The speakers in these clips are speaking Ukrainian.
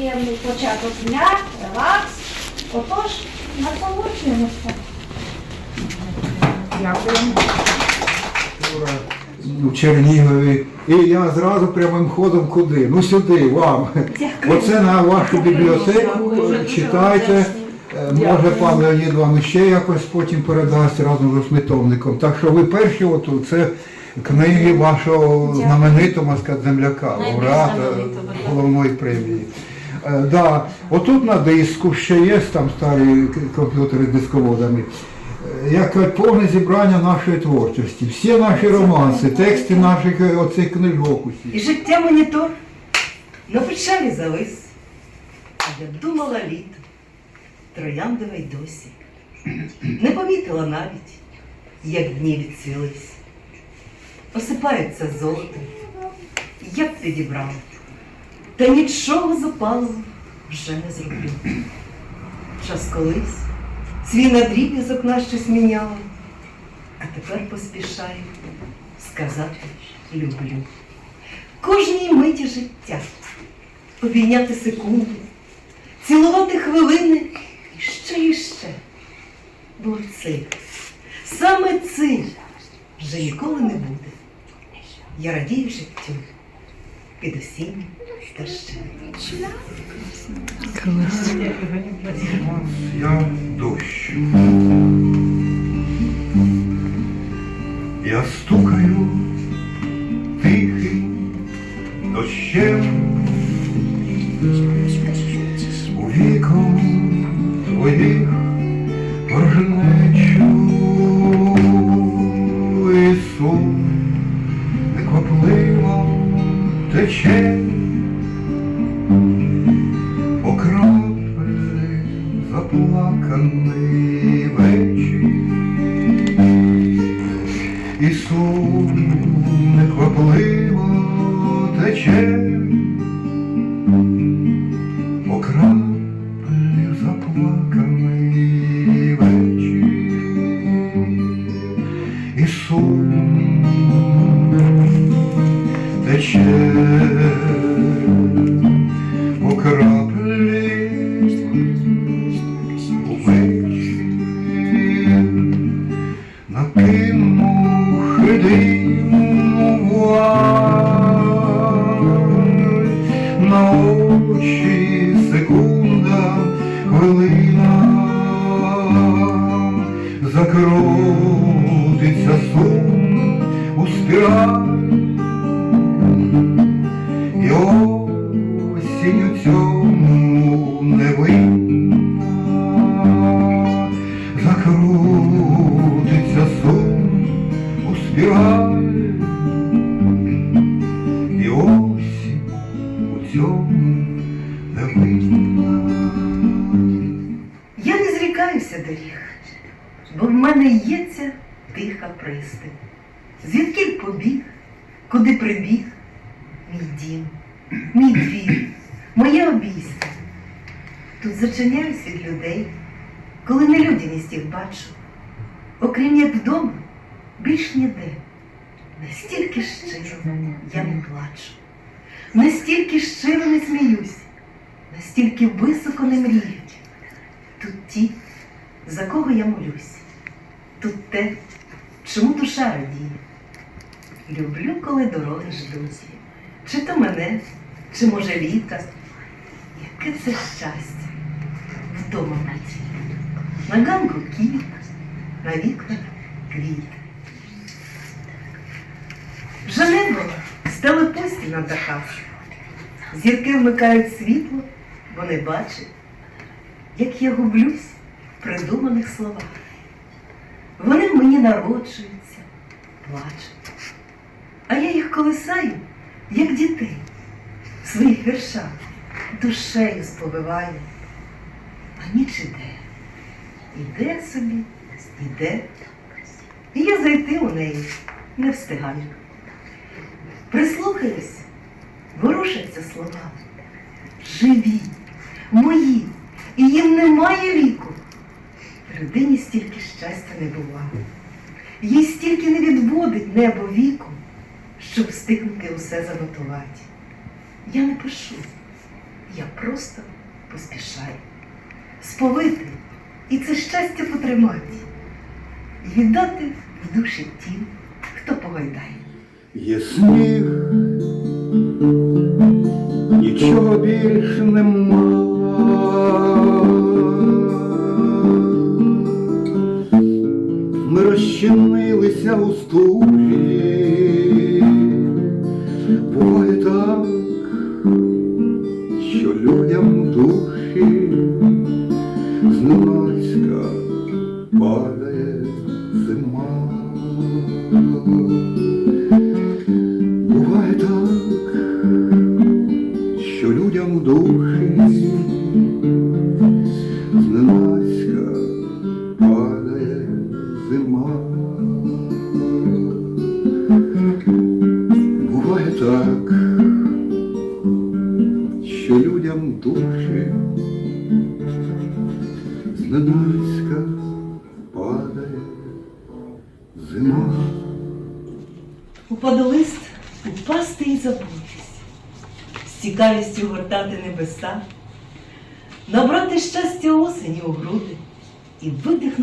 приємний початок дня, релакс. Отож, насолоджуємося. Дякуємо. в Чернігові. І я зразу прямим ходом куди? Ну сюди, вам. Оце на вашу бібліотеку. Читайте. Е, Може, пан Леонід вам ще якось потім передасть разом з смітовником. Так що ви перші отут, це книги вашого знаменитого земляка, лауреата головної премії. Е, Да. Отут на диску ще є там старі комп'ютери з дисководами. Е, Як повне зібрання нашої творчості. Всі наші романси, тексти наших е, оцих книжок усіх. І життя монітор на печалі завис. А я думала літо, трояндове й досі. Не помітила навіть, як дні відсвілись. Осипаються золотом, я б підібрала. Та нічого запалого вже не зроблю. Час колись свій надріб'язок на щось міняла, а тепер поспішаю сказати люблю кожній миті життя, обійняти секунди, цілувати хвилини і ще і ще. Бо цих, саме цих вже ніколи не буде. Я радію життю під осіннім дощем. Я дощ. Я стукаю тихим дощем у віком твоїх порожнечу мене є ця тиха пристань. Звідкіль побіг, куди прибіг, мій дім, мій двір, моє обійстя. Тут зачиняюсь від людей, коли нелюдяність їх бачу. Окрім як вдома, більш ніде. Настільки щиро я не плачу, настільки щиро не сміюсь, настільки високо не мрію. Тут ті, за кого я молюсь, тут те, чому душа радіє. Люблю, коли дороги ждуть, чи то мене, чи може літа. Яке це щастя вдома бути. На ганку кіт, на вікнах квіт. Вже небо стали пості на дахах. Зірки вмикають світло, бо не бачать як я гублюсь в придуманих словах. Вони в мені народжуються, плачуть, а я їх колисаю, як дітей, в своїх віршах душею сповиваю. А ніч іде, іде собі, іде, і я зайти у неї не встигаю. Прислухаюсь, ворушаться слова, живі, мої, і їм немає віку. Людині стільки щастя не бувало. Їй стільки не відводить небо віку, щоб встигнути усе занотувати. Я не пишу, я просто поспішаю. Сповити і це щастя потримати, і віддати в душі тім, хто погойдає. Є сніг, нічого більш нема. Ми у стужі,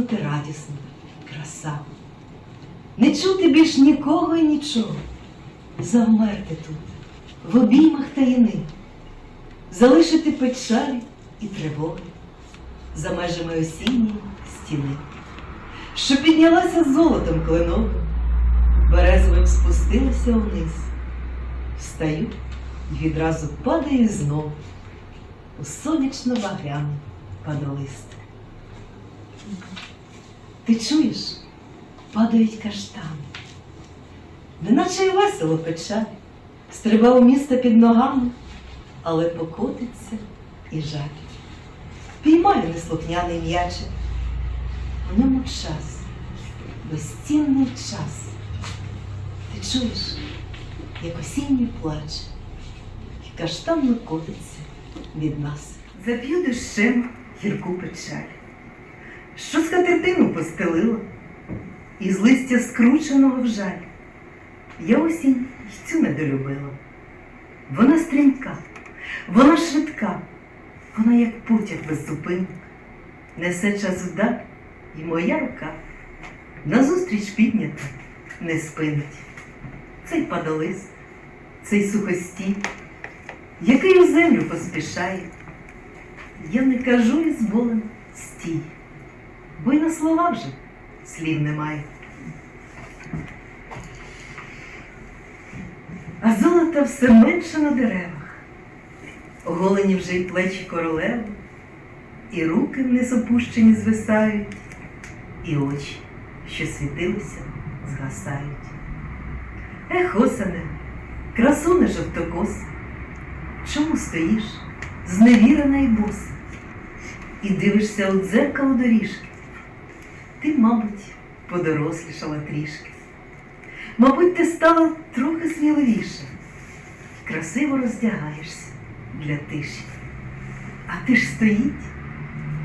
і радісно краса. Не чути більш нікого і нічого, завмерти тут, в обіймах таїни, залишити печалі і тривоги за межами осінньої стіни, що піднялася золотом кленовим, березовим спустилася вниз. Встаю і відразу падаю знов у сонячно багряний падолист. Ти чуєш? Падають каштани. Неначе й весело печаль, стрибав у місто під ногами, але покотиться і жаль. Піймаю неслухняний м'ячик, в ньому час, безцінний час. Ти чуєш, як осінній плач, і каштанно котиться від нас. Зап'ю дощем гірку печаль, що скатертину постелила, і з листя скрученого в жаль. Я осінь й цю недолюбила. Вона стрімка, вона швидка, вона як потяг без зупинок, несе час вдаль, і моя рука назустріч піднята не спинить. Цей падалист, цей сухостій, який у землю поспішає. Я не кажу із болем стій, бо й на слова вже слів немає. А золота все менше на деревах, оголені вже й плечі королеви, і руки вниз опущені звисають, і очі, що світилися, згасають. Ех, осене, красуне жовтокос, чому стоїш, зневірена й боса, і дивишся у дзеркало доріжки? Ти, мабуть, подорослішала трішки. Мабуть, ти стала трохи сміливіше, красиво роздягаєшся для тиші. А ти ж стоїть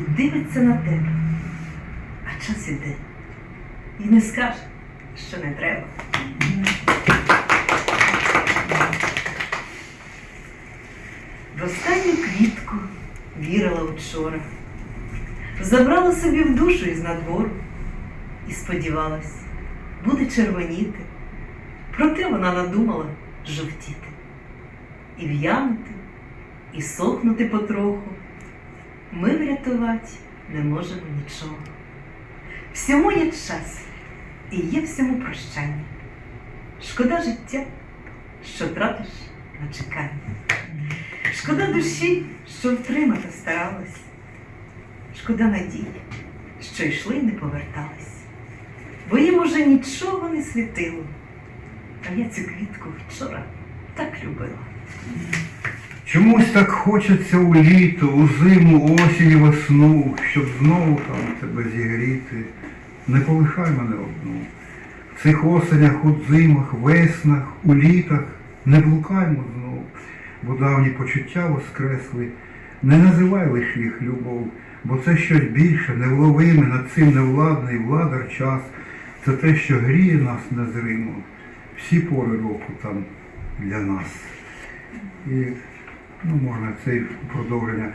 і дивиться на тебе, а час іде і не скаже, що не треба. В останню квітку вірила вчора, забрала собі в душу із надвору і сподівалась, буде червоніти. Проте вона надумала жовтіти і в'янути, і сохнути потроху. Ми врятувати не можемо нічого. Всьому є час і є всьому прощання. Шкода життя, що тратиш на чекання. Шкода душі, що втримати старалась. Шкода надії, що йшли й не повертались. Бо їм уже нічого не світило. А я цю квітку вчора так любила. Чомусь так хочеться у літо, у зиму, осінь і весну, щоб знову там тебе зігріти. Не полишай мене одну. В цих осенях, у зимах, веснах, у літах не блукаймо знов, бо давні почуття воскресли. Не називай лиш їх любов, бо це щось більше, невловиме, над цим невладний владар час. Це те, що гріє нас незримо. Всі пори року там для нас. І Ну, можна це і продовження.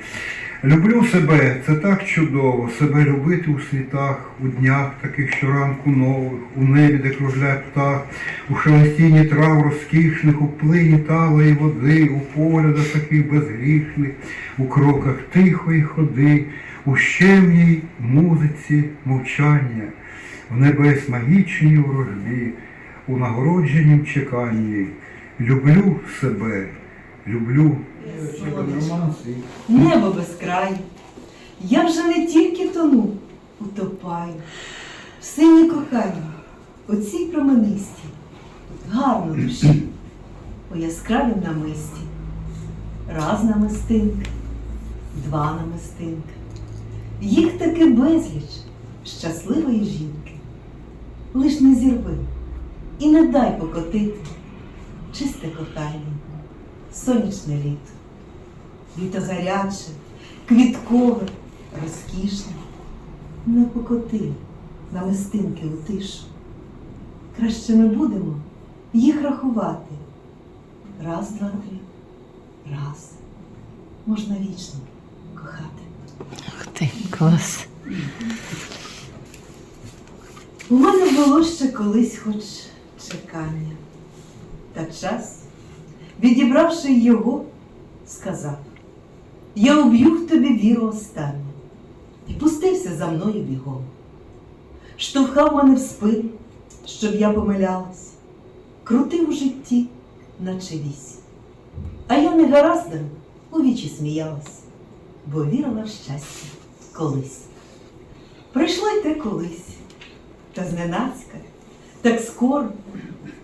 Люблю себе, це так чудово, себе любити у світах, у днях таких щоранку нових, у небі, де кружляє птах, у шелестінні трав розкішних, у плині талої води, у поглядах таких безгрішних, у кроках тихої ходи, у щемній музиці мовчання, в небес магічній ворожбі, у нагородженім чеканні. Люблю себе, люблю. Небо безкрає. Я вже не тільки тону, утопаю. В синій коханні, у цій променисті, гарно душі, у яскравім намисті. Раз намистинка, два намистинка. Їх таки безліч щасливої жінки. Лиш не зірви і не дай покотити чисте кохання, сонячне літо. Літо гаряче, квіткове, розкішне. Не покоти намистинки у тишу. Краще ми будемо їх рахувати. Раз, два, три. Раз. Можна вічно кохати. Ух ти, клас. У мене було ще колись хоч чекання. Та час, відібравши його, сказав: Я уб'ю в тобі віру останню. І пустився за мною бігом. Штовхав мене в спину, щоб я помилялась, крутив у житті, наче вісь. А я не гараздом у вічі сміялась, бо вірила в щастя колись. Прийшло й те колись, та зненацька, так скоро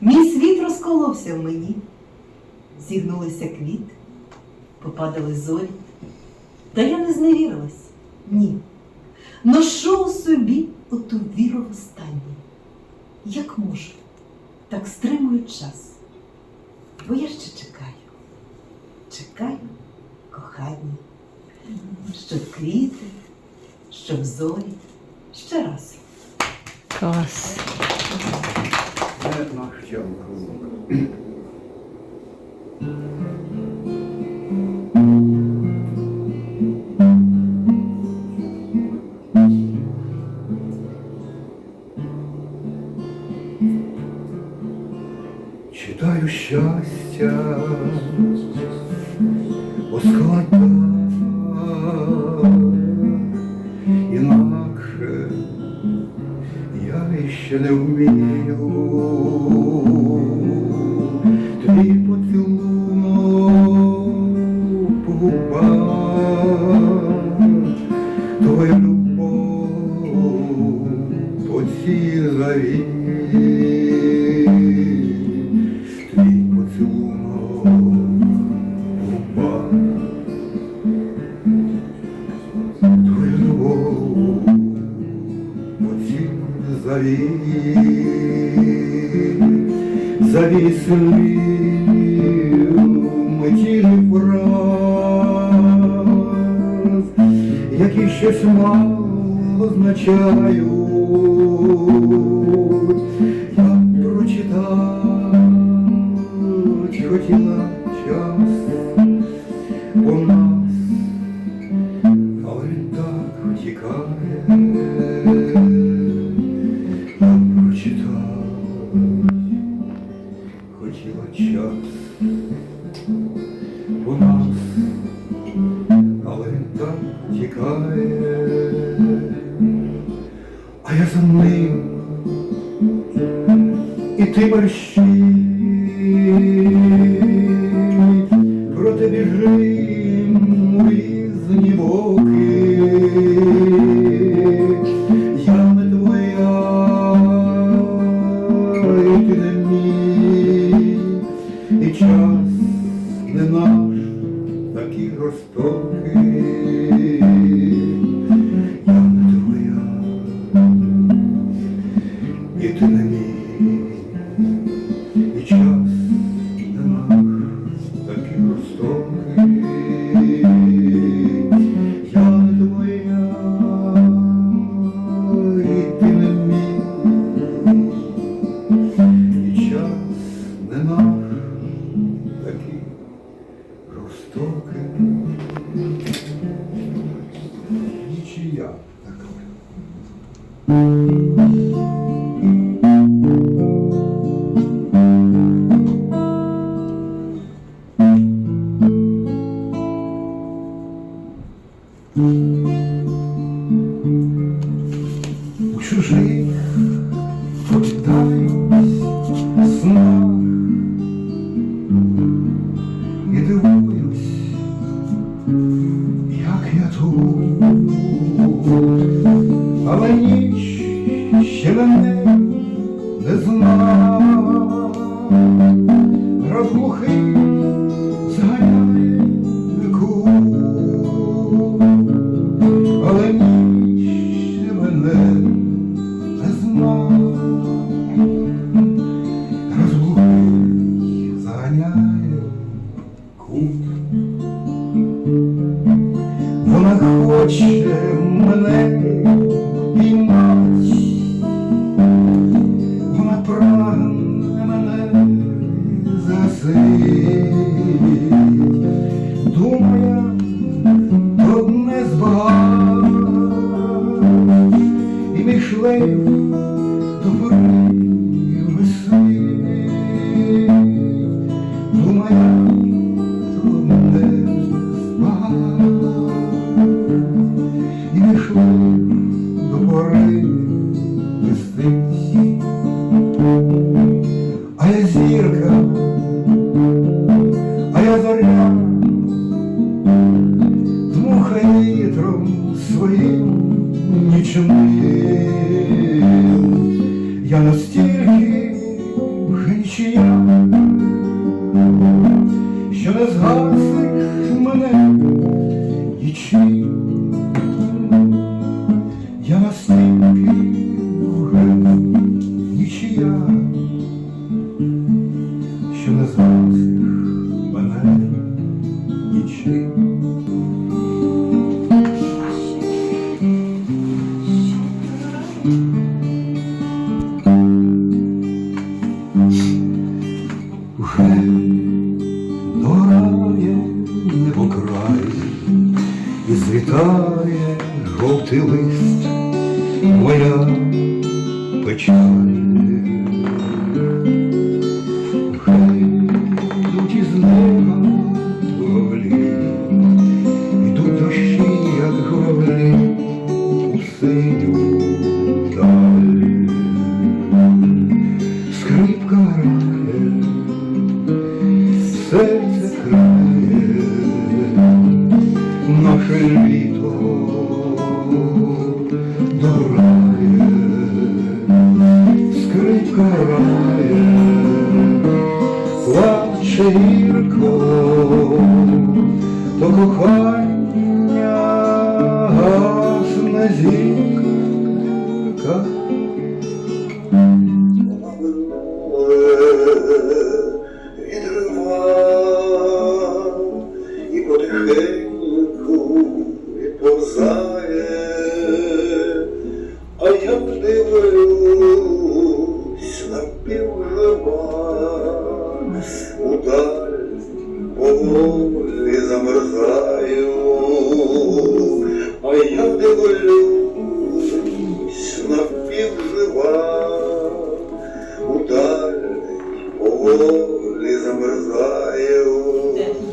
мій світ розколовся в мені. Зігнулися квіти, попадали зорі, та я не зневірилась, ні. Ношу у собі оту віру в останнє. Як можу, так стримую час, бо я ще чекаю, чекаю кохання, щоб квіти, щоб зорі, ще раз. Клас. Це губах, твою любов по цій 더 і не знав, розглухий і що не згасиш мене і Я моя печаль. То кохання на зірка.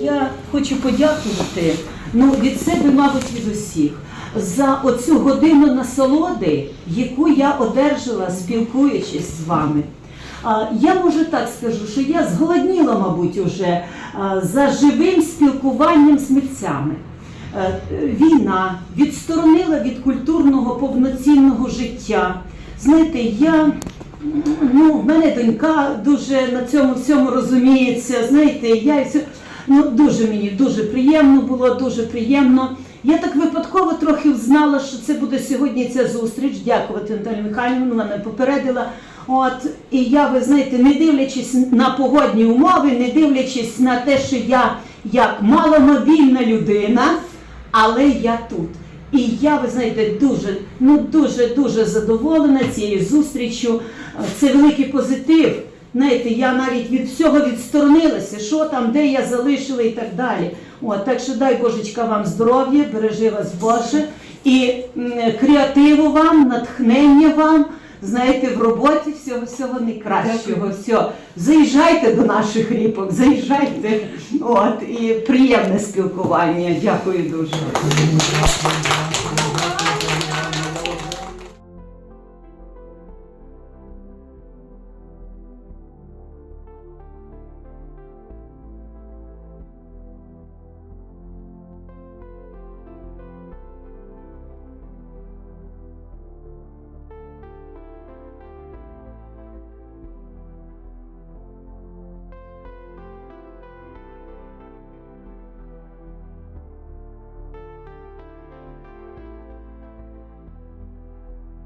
Я хочу подякувати ну, від себе, мабуть, від усіх за оцю годину насолоди, яку я одержала, спілкуючись з вами. Я можу так скажу, що я зголодніла, мабуть, уже за живим спілкуванням з митцями. Е, Війна відсторонила від культурного повноцінного життя. Знаєте, я ну, в мене донька дуже на цьому всьому розуміється. Знаєте, я все- ну, дуже мені дуже приємно було, дуже приємно. Я так випадково трохи знала, що це буде сьогодні ця зустріч. Дякувати Наталі Михайлівні, вона мене попередила. От, і я, ви знаєте, не дивлячись на погодні умови, не дивлячись на те, що я як маломобільна людина, але я тут. І я, ви знаєте, дуже, ну дуже дуже задоволена цією зустрічю. Це великий позитив. Знаєте, я навіть від всього відсторонилася, що там, де я залишила і так далі. От, так що дай Божечка вам здоров'я, бережи вас Боже, і м, креативу вам, натхнення вам. Знаєте, в роботі всього всього найкращого. Все. Заїжджайте до наших ріпок, заїжджайте. От, і приємне спілкування. Дякую дуже.